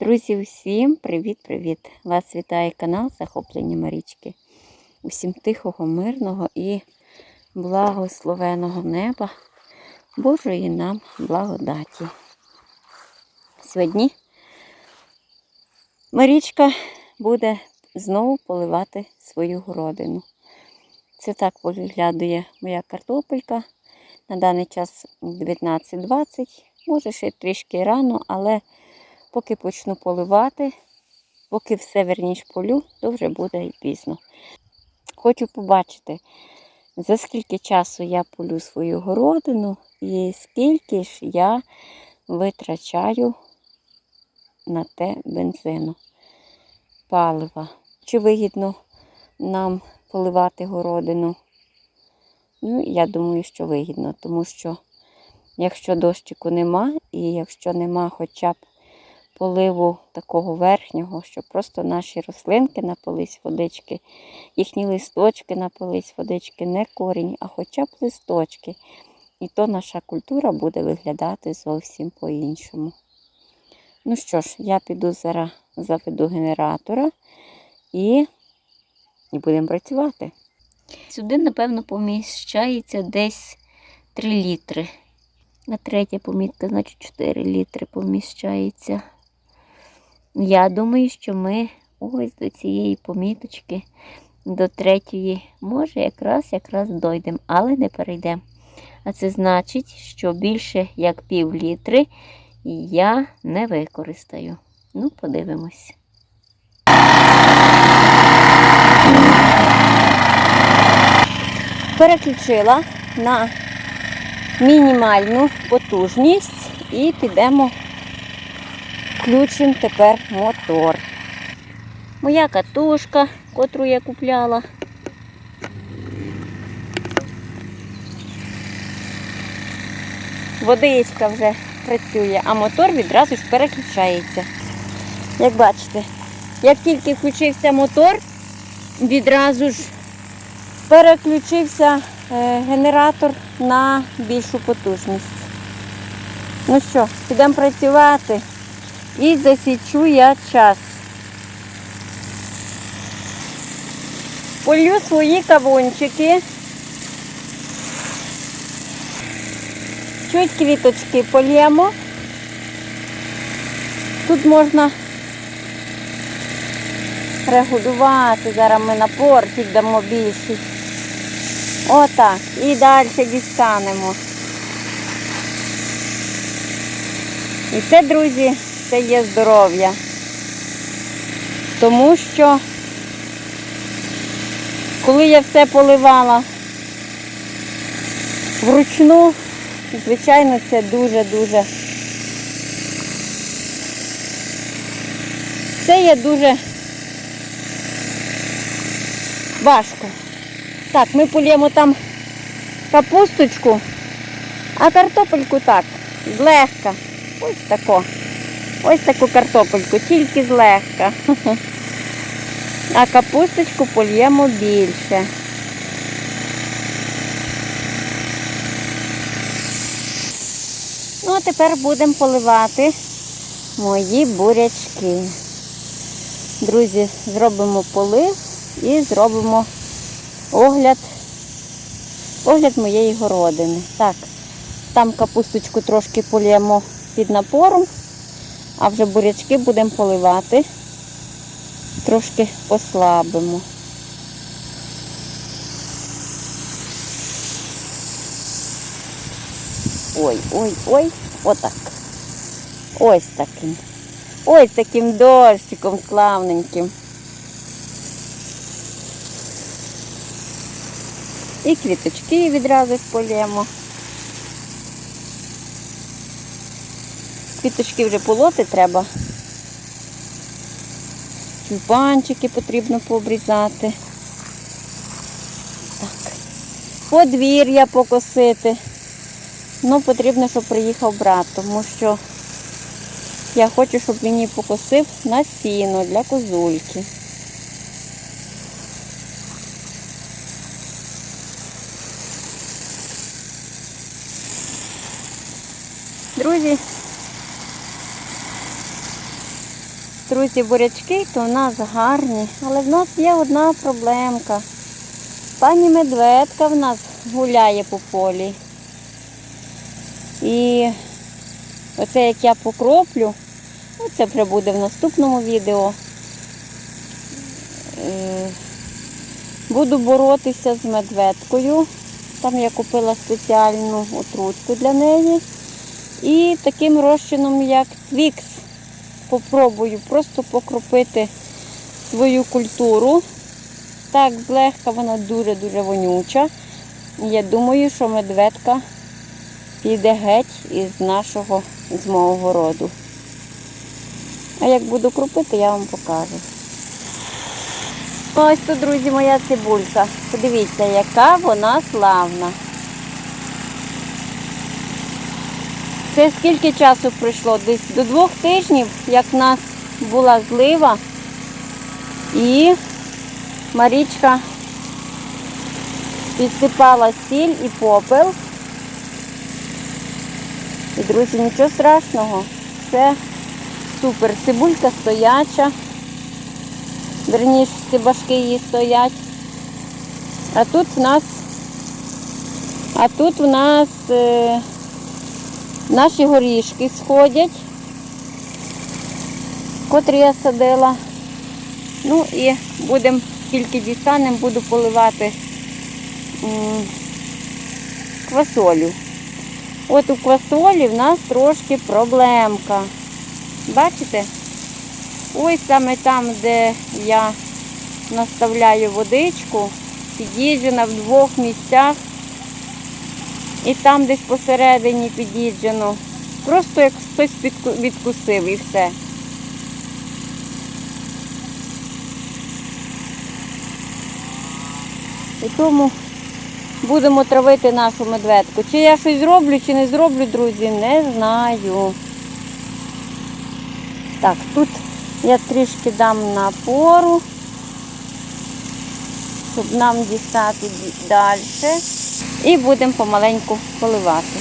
Друзі, усім привіт-привіт! Вас вітає канал Захоплення Марічки. Усім тихого, мирного і благословеного неба, Божої нам благодаті. Сьогодні Марічка буде знову поливати свою городину. Це так виглядає моя картопелька. На даний час 19-20, може ще трішки рано, але поки почну поливати, поки все верніш полю, то вже буде і пізно. Хочу побачити, за скільки часу я полю свою городину і скільки ж я витрачаю на те бензину, палива. Чи вигідно нам поливати городину? Ну, я думаю, що вигідно, тому що якщо дощику нема, і якщо нема хоча б поливу такого верхнього, щоб просто наші рослинки напились водички, їхні листочки напились водички, не корінь, а хоча б листочки. І то наша культура буде виглядати зовсім по-іншому. Ну що ж, я піду зараз заведу генератора і, і будемо працювати. Сюди, напевно, поміщається десь 3 літри. На третя помітка, значить 4 літри поміщається. Я думаю, що ми ось до цієї поміточки, до третьої, може, якраз якраз дойдемо, але не перейдемо. А це значить, що більше як пів літри я не використаю. Ну, подивимось. Переключила на мінімальну потужність і підемо включимо тепер мотор. Моя катушка, котру я купляла. Водичка вже працює, а мотор відразу ж переключається. Як бачите, як тільки включився мотор, відразу ж переключився е, генератор на більшу потужність. Ну що, підемо працювати і засічу я час. Полю свої кавунчики. Чуть квіточки полємо. Тут можна регулювати. Зараз ми напортик дамо більший. Отак. І далі дістанемо. І це, друзі, це є здоров'я. Тому що, коли я все поливала вручну, звичайно, це дуже-дуже. Це є дуже важко. Так, ми полємо там капусточку, а картопельку так, злегка. Ось тако. Ось таку картопельку, тільки злегка. А капусточку польємо більше. Ну, а тепер будемо поливати мої бурячки. Друзі, зробимо полив і зробимо огляд, огляд моєї городини. Так, там капусточку трошки полємо під напором, а вже бурячки будемо поливати, трошки послабимо. Ой, ой, ой, отак. Ось таким. Ось таким дощиком славненьким. І квіточки відразу полємо. Квіточки вже полоти треба. Тюльпанчики потрібно пообрізати. Так. Подвір'я покосити. Ну, потрібно, щоб приїхав брат, тому що я хочу, щоб він її покосив на сіно для козульки. Друзі, друзі, бурячки, то в нас гарні, але в нас є одна проблемка. Пані медведка в нас гуляє по полі. І оце як я покроплю, це вже буде в наступному відео. Е, Буду боротися з медведкою. Там я купила спеціальну отрутку для неї. І таким розчином, як твікс, попробую просто покропити свою культуру. Так, злегка вона дуже-дуже вонюча. Я думаю, що медведка піде геть із нашого, з мого городу. А як буду кропити, я вам покажу. Ось тут, друзі, моя цибулька. Подивіться, яка вона славна. Це скільки часу пройшло? Десь до двох тижнів, як в нас була злива. І Марічка підсипала сіль і попел. І, друзі, нічого страшного. Це супер. Цибулька стояча. Верніше, башки її стоять. А тут в нас, а тут в нас е, наші горішки сходять, котрі я садила. Ну і будемо, тільки дістанемо, буду поливати квасолю. От у квасолі в нас трошки проблемка. Бачите? Ось саме там, де я наставляю водичку, під'їджена в двох місцях. І там десь посередині під'їджено. Просто як хтось відкусив і все. І тому будемо травити нашу медведку. Чи я щось зроблю, чи не зроблю, друзі, не знаю. Так, тут я трішки дам напору, щоб нам дістати далі. І будемо помаленьку поливати.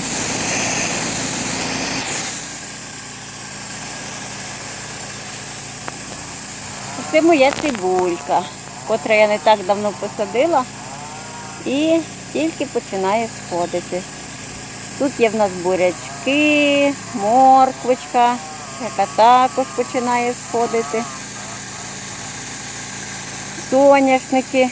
Це моя цибулька, котра я не так давно посадила і тільки починає сходити. Тут є в нас бурячки, морквочка, яка також починає сходити. Соняшники.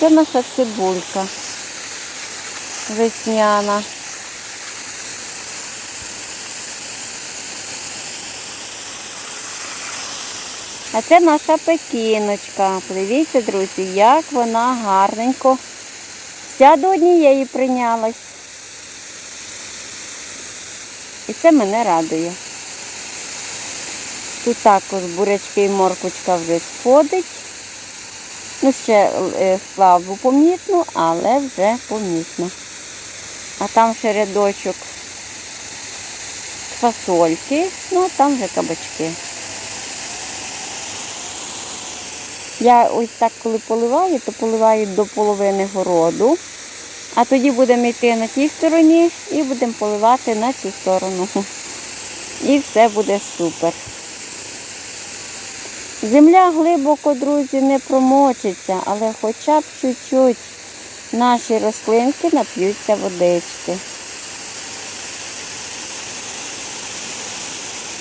Це наша цибулька весняна. А це наша пекіночка. Подивіться, друзі, як вона гарненько. Вся до однієї прийнялась. І це мене радує. Тут також бурячки і морквочка вже сходить. Ну, ще е, слабо помітно, але вже помітно. А там ще рядочок фасольки, ну а там вже кабачки. Я ось так, коли поливаю, то поливаю до половини городу, а тоді будемо йти на тій стороні і будемо поливати на цю сторону. І все буде супер. Земля глибоко, друзі, не промочиться, але хоча б чуть-чуть наші рослинки нап'ються водички.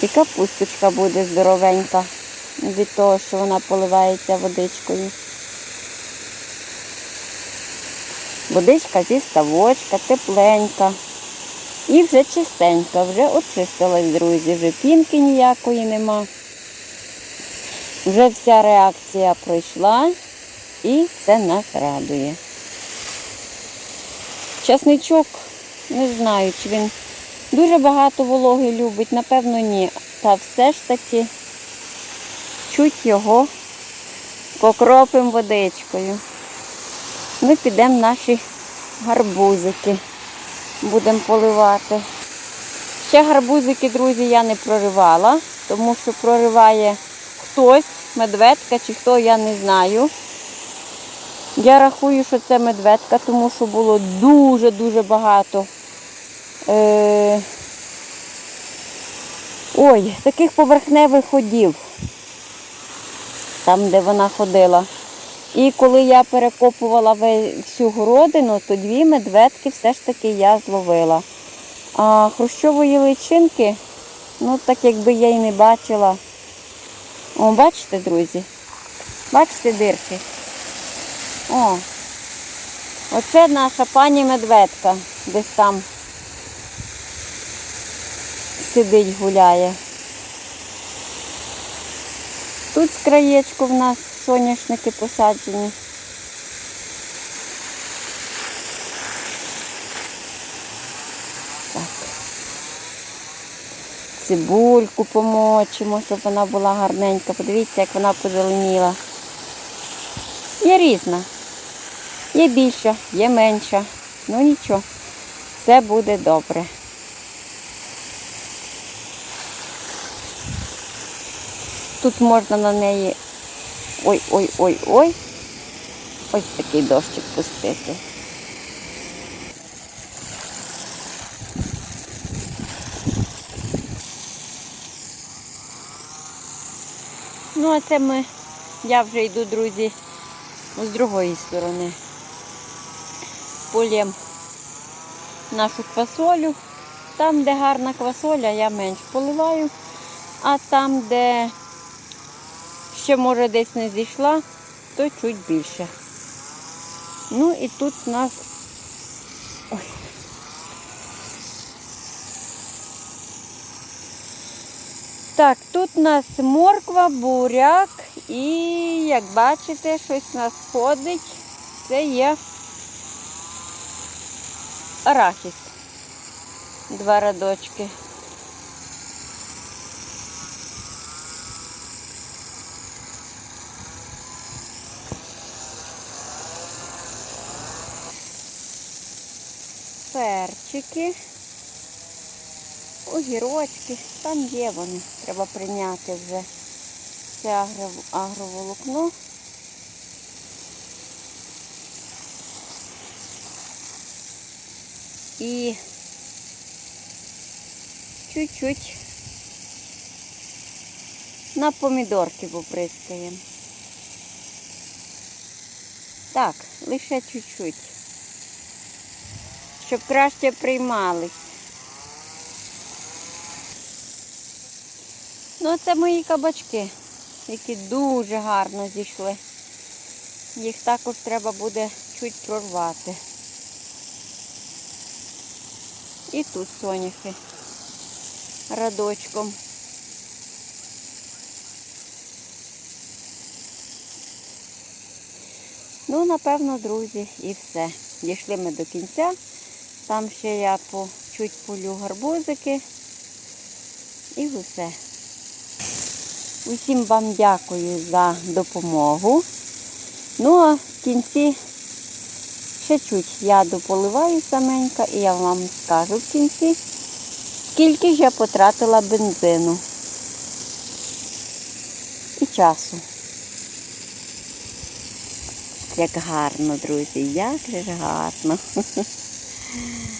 І капусточка буде здоровенька від того, що вона поливається водичкою. Водичка зі ставочка, тепленька. І вже чистенька, вже очистилась, друзі, вже пінки ніякої нема. Вже вся реакція пройшла і це нас радує. Часничок, не знаю, чи він дуже багато вологи любить, напевно, ні. Та все ж таки чуть його покропимо водичкою. Ми підемо наші гарбузики. Будемо поливати. Ще гарбузики, друзі, я не проривала. тому що прориває хтось, медведка чи хто, я не знаю. Я рахую, що це медведка, тому що було дуже-дуже багато. Е... Ой, таких поверхневих ходів, там, де вона ходила. І коли я перекопувала всю городину, то дві медведки все ж таки я зловила. А хрущової личинки, ну так якби я й не бачила. О, бачите, друзі? Бачите дирки? О, оце наша пані медведка десь там сидить, гуляє. Тут з краєчку в нас соняшники посаджені. Цибульку помочимо, щоб вона була гарненька. Подивіться, як вона позеленіла. Є різна. Є більша, є менша. Ну нічого, все буде добре. Тут можна на неї ой-ой-ой-ой. Ось такий дощик пустити. Ну, а це ми, я вже йду, друзі, з другої сторони. Полєм нашу квасолю. Там, де гарна квасоля, я менш поливаю, а там, де ще може десь не зійшла, то чуть більше. Ну і тут у нас Так, тут у нас морква, буряк і, як бачите, щось у нас ходить. Це є арахіс. Два радочки. перчики, огірочки, там є вони. Треба прийняти вже це агроволокно. І чуть-чуть на помідорки поприскаємо. Так, лише чуть-чуть щоб краще приймались. Ну, це мої кабачки, які дуже гарно зійшли. Їх також треба буде чуть прорвати. І тут соняхи радочком. Ну, напевно, друзі, і все. Дійшли ми до кінця. Там ще я по, чуть полю гарбузики. І все. Усім вам дякую за допомогу. Ну а в кінці ще чуть я дополиваю саменька і я вам скажу в кінці, скільки ж я потратила бензину і часу. Як гарно, друзі, як же гарно.